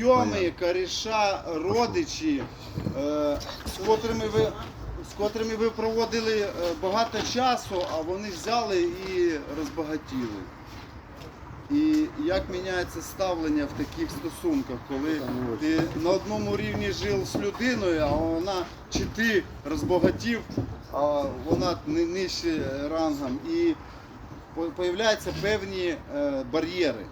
знайомі, коріша, родичі, е, з котрими ви. З котрими ви проводили е, багато часу, а вони взяли і розбагатіли. І як міняється ставлення в таких стосунках, коли ти на одному рівні жив з людиною, а вона чи ти розбагатів, а вона ни- нижче рангом, і по- появляються певні е, бар'єри.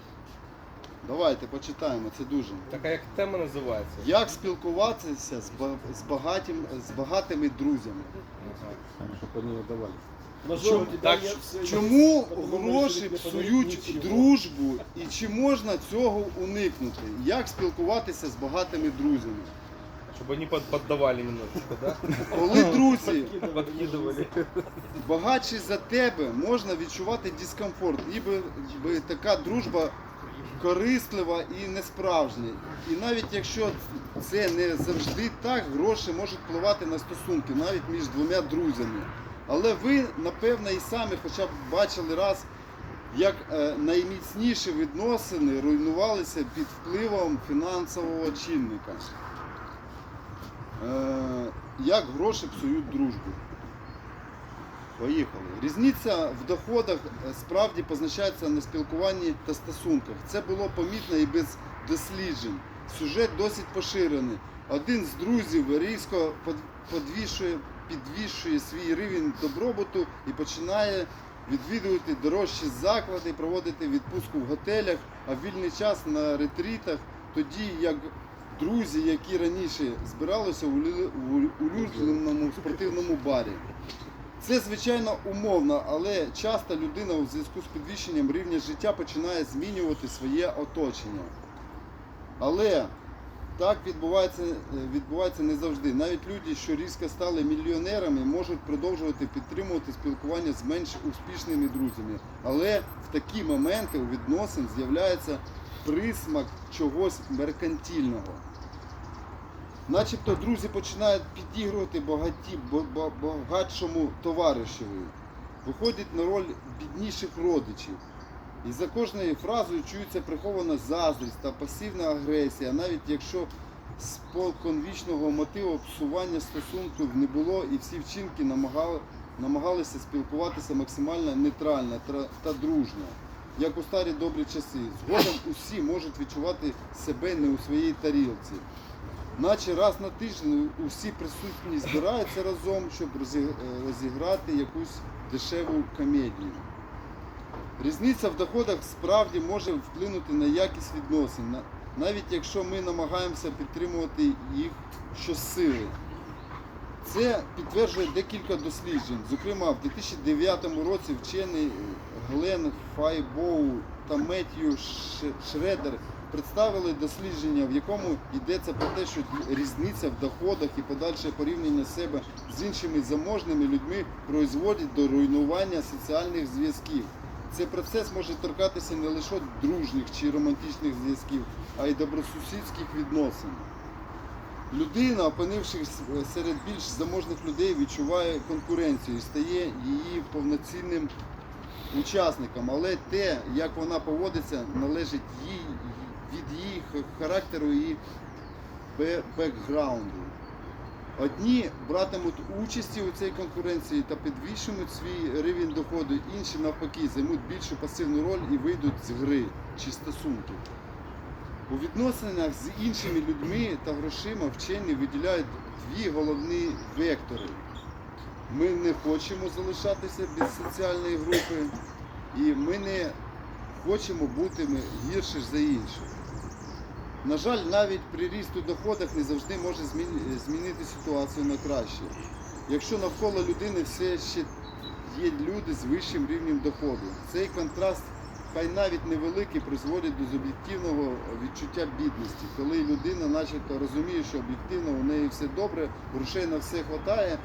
Давайте почитаємо, це дуже. Така як тема називається. Як спілкуватися з, ба- з, багатим, з багатими друзями? Чтобы они не давали. Чому, так, чому гроші псують дружбу і чи можна цього уникнути? Як спілкуватися з багатими друзями? Щоб вони под, поддавали немножечко, да? Коли друзі Подкидывали. багатші за тебе, можна відчувати дискомфорт, ніби би така дружба корислива і несправжня. І навіть якщо це не завжди так, гроші можуть впливати на стосунки, навіть між двома друзями. Але ви, напевно, і самі хоча б бачили раз, як е, найміцніші відносини руйнувалися під впливом фінансового чинника. Е, як гроші псують дружбу. Поїхали. Різниця в доходах е, справді позначається на спілкуванні та стосунках. Це було помітно і без досліджень. Сюжет досить поширений. Один з друзів різко под- подвішує, підвішує свій рівень добробуту і починає відвідувати дорожчі заклади, проводити відпустку в готелях, а вільний час на ретрітах, тоді як друзі, які раніше збиралися у улюбленому спортивному барі. Це звичайно умовно, але часто людина у зв'язку з підвищенням рівня життя починає змінювати своє оточення. Але так відбувається, е, відбувається не завжди. Навіть люди, що різко стали мільйонерами, можуть продовжувати підтримувати спілкування з менш успішними друзями. Але в такі моменти у відносин з'являється присмак чогось меркантильного. Начебто друзі починають підігрувати багаті, ба- ба- багатшому товаришеві, виходять на роль бідніших родичів. І за кожною фразою чується прихована заздрість та пасивна агресія, навіть якщо споконвічного мотиву псування стосунків не було, і всі вчинки намагали, намагалися спілкуватися максимально нейтрально та, дружньо, як у старі добрі часи. Згодом усі можуть відчувати себе не у своїй тарілці. Наче раз на тиждень усі присутні збираються разом, щоб е, розіграти якусь дешеву комедію. Різниця в доходах справді може вплинути на якість відносин, навіть якщо ми намагаємося підтримувати їх щосили. Це підтверджує декілька досліджень. Зокрема, в 2009 році вчений Глен Файбоу та Меттью Шредер представили дослідження, в якому йдеться про те, що різниця в доходах і подальше порівняння себе з іншими заможними людьми призводить до руйнування соціальних зв'язків. Цей процес може торкатися не лише дружніх чи романтичних зв'язків, а й добросусідських відносин. Людина, опинившись серед більш заможних людей, відчуває конкуренцію і стає її повноцінним учасником. Але те, як вона поводиться, належить їй від її характеру і бекграунду. Одні братимуть участі у цій конкуренції та підвищують свій рівень доходу, інші навпаки займуть більшу пасивну роль і вийдуть з гри чи стосунків. У відносинах з іншими людьми та грошима вчені виділяють дві головні вектори. Ми не хочемо залишатися без соціальної групи, і ми не хочемо бути гірше за інших. На жаль, навіть при ріст у доходах не завжди може змінити ситуацію на краще. Якщо навколо людини все ще є люди з вищим рівнем доходу. Цей контраст, хай навіть невеликий, призводить до суб'єктивного відчуття бідності, коли людина начебто розуміє, що об'єктивно у неї все добре, грошей на все вистачає,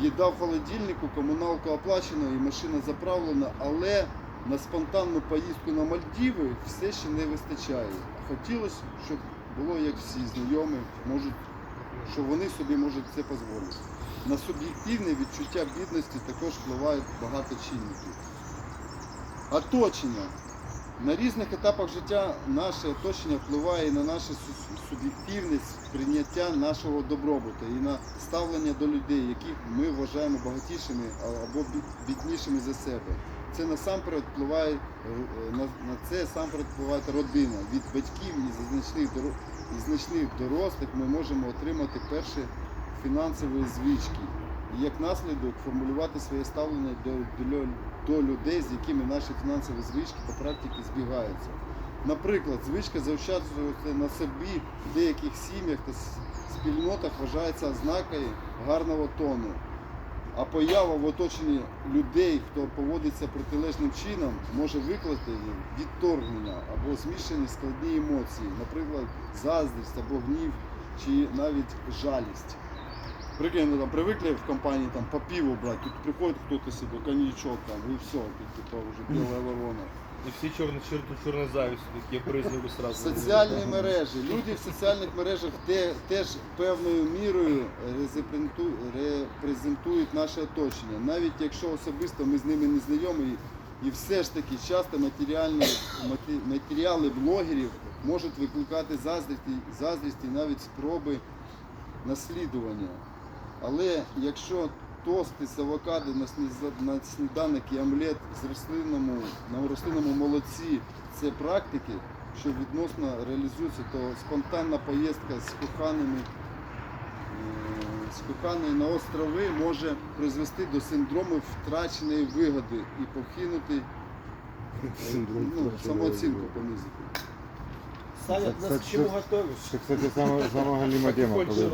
їда в холодильнику, комуналка оплачена і машина заправлена, але на спонтанну поїздку на Мальдіви все ще не вистачає. Хотілося, щоб було як всі знайомі, можуть, що вони собі можуть це дозволити. На суб'єктивне відчуття бідності також впливають багато чинників. Оточення. На різних етапах життя наше оточення впливає на наше су- суб'єктивне сприйняття нашого добробуту і на ставлення до людей, яких ми вважаємо багатішими або біднішими за себе. Це насамперед впливає е, на, це насамперед впливає родина. Від батьків і значних і значних дорослих ми можемо отримати перші фінансові звички. І як наслідок формулювати своє ставлення до, до, до людей, з якими наші фінансові звички по практиці збігаються. Наприклад, звичка заощаджувати на собі в деяких сім'ях та спільнотах вважається ознакою гарного тону. А поява в оточенні людей, хто поводиться протилежним чином, може викликати відторгнення або змішані складні емоції, наприклад, заздрість або гнів чи навіть жалість. Прикинь, ну, там привикли в компанії там по пиву брати, тут приходить хтось собі, коньячок там, і все, тут типа вже біла ворона. И все черные черту, черной завистью, такие брызнули сразу. Соціальні мережі. Люди в соціальних мережах те, теж певною мірою репрезентують наше оточення. Навіть якщо особисто ми з ними не знайомі, і все ж таки часто матеріальні, матеріали блогерів можуть викликати заздрість, заздрість і навіть спроби наслідування. Але якщо тости з авокадо на, сніданок і омлет з рослинному, на рослинному молоці. Це практики, що відносно реалізуються, то спонтанна поїздка з коханими е, з коханою на острови може призвести до синдрому втраченої вигоди і покинути ну, самооцінку понизити. Саня, нас к чему це- готовишь? Це, кстати, саме,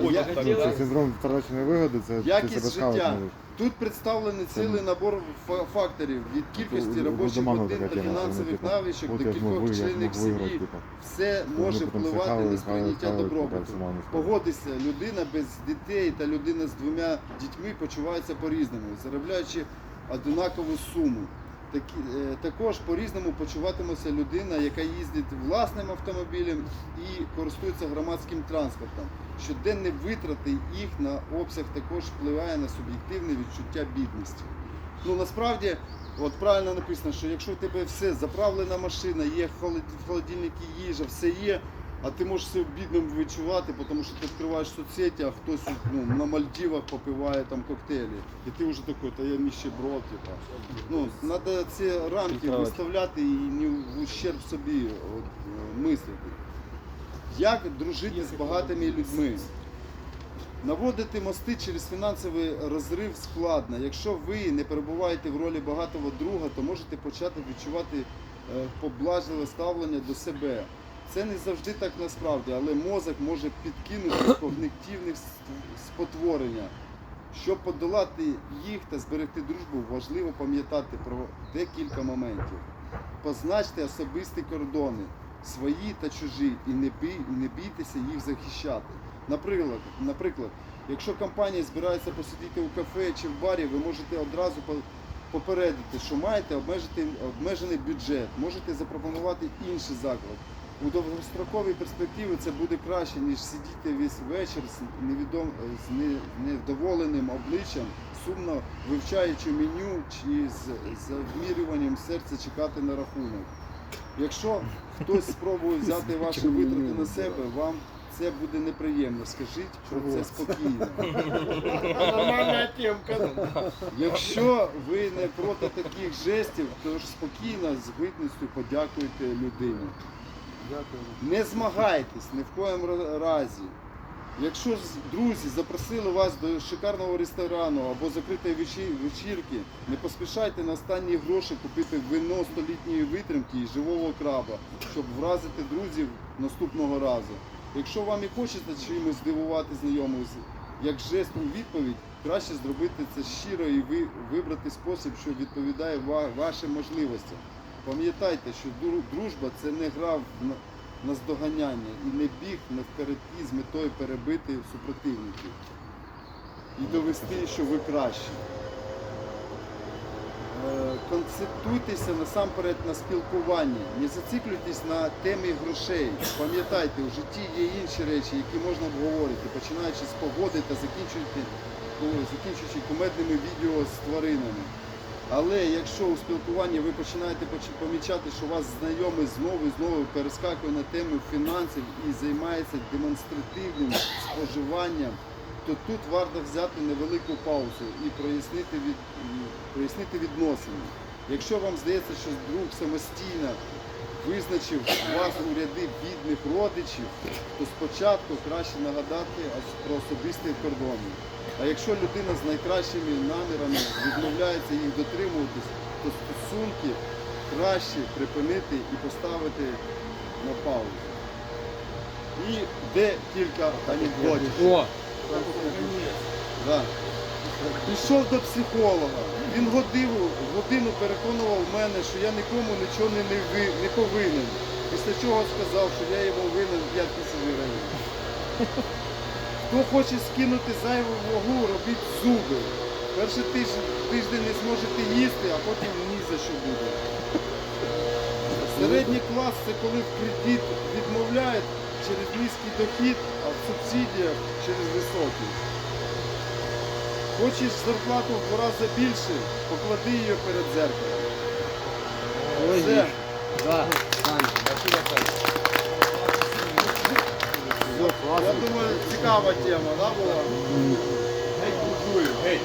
коли Я- так, ну, це синдром втраченої вигоди, це ти Якість схавати життя. можеш. Тут представлений цілий набор фа- факторів від кількості робочих годин та фінансових типу, навичок до кількох членів сім'ї. типу. Все може впливати на сприйняття добробуту. Погодися, людина без дітей та людина з двома дітьми почувається по-різному, заробляючи однакову суму. Е, також по-різному почуватиметься людина, яка їздить власним автомобілем і користується громадським транспортом. Щоденні витрати їх на обсяг також впливає на суб'єктивне відчуття бідності. Ну насправді, от правильно написано, що якщо в тебе все заправлена машина, є в їжа, все є, а ти можеш себе бідним відчувати, тому що ти відкриваєш соцсеті, а хтось ну, на Мальдівах попиває там коктейлі. І ти вже такий, та я ніщеброд, типа. Ну, треба ці рамки виставляти і не в ущерб собі от, мислити. Як дружити з багатими людьми? Наводити мости через фінансовий розрив складно. Якщо ви не перебуваєте в ролі багатого друга, то можете почати відчувати е, поблажливе ставлення до себе. Це не завжди так насправді, але мозок може підкинути когнитивних спотворення. Щоб подолати їх та зберегти дружбу, важливо пам'ятати про декілька моментів. Позначте особисті кордони, свої та чужі, і не, бій, не бійтеся їх захищати. Наприклад, наприклад, якщо компанія збирається посидіти у кафе чи в барі, ви можете одразу попередити, що маєте обмежений бюджет, можете запропонувати інший заклад. У довгостроковій перспективі це буде краще, ніж сидіти весь вечір з, невідом, з невдоволеним обличчям, сумно вивчаючи меню чи з, з серця чекати на рахунок. Якщо хтось спробує взяти ваші витрати на себе, вам це буде неприємно. Скажіть про це спокійно. Темка. Якщо ви не проти таких жестів, то ж спокійно з гідністю подякуйте людині. Не змагайтесь ні в коєму разі. Якщо друзі запросили вас до шикарного ресторану або закритої вечірки, не поспішайте на останні гроші купити вино столітньої витримки і живого краба, щоб вразити друзів наступного разу. Якщо вам і хочеться чимось здивувати знайомих, як жест у відповідь, краще зробити це щиро і вибрати спосіб, що відповідає вашим можливостям. Пам'ятайте, що дружба це не гра на- наздоганяння і не біг навпередки з метою перебити супротивників і довести, що ви кращі. Е, Концентруйтеся насамперед на спілкуванні, не зациклюйтесь на темі грошей. Пам'ятайте, у житті є інші речі, які можна обговорити, починаючи з погоди та закінчуючи, закінчуючи кумедними відео з тваринами. Але якщо у спілкуванні ви починаєте поч- помічати, що вас знайомий знову і знову перескакує на тему фінансів і займається демонстративним споживанням, то тут варто взяти невелику паузу і прояснити, від, прояснити відносини. Якщо вам здається, що друг самостійно визначив вас у ряди бідних родичів, то спочатку краще нагадати про особисті кордони. А якщо людина з найкращими намірами відмовляється їх дотримуватись, то стосунки краще припинити і поставити на паузу. І декілька анекдотів. О! Да. Пішов до психолога. Він годину, годину переконував мене, що я нікому нічого не, не, не повинен. Після чого сказав, що я йому винен 5 тисяч гривень. Хто хоче скинути зайву вагу, робіть зуби. Перший тиждень, тиждень не зможете їсти, а потім ні за що буде. Середній клас це коли в кредит відмовляють через низький дохід, а в субсидіях через високий. Хочеш зарплату в два рази більше, поклади її перед зеркалом. Все. Да. Я думаю, цікава тема, да, була? Геть буржую, геть.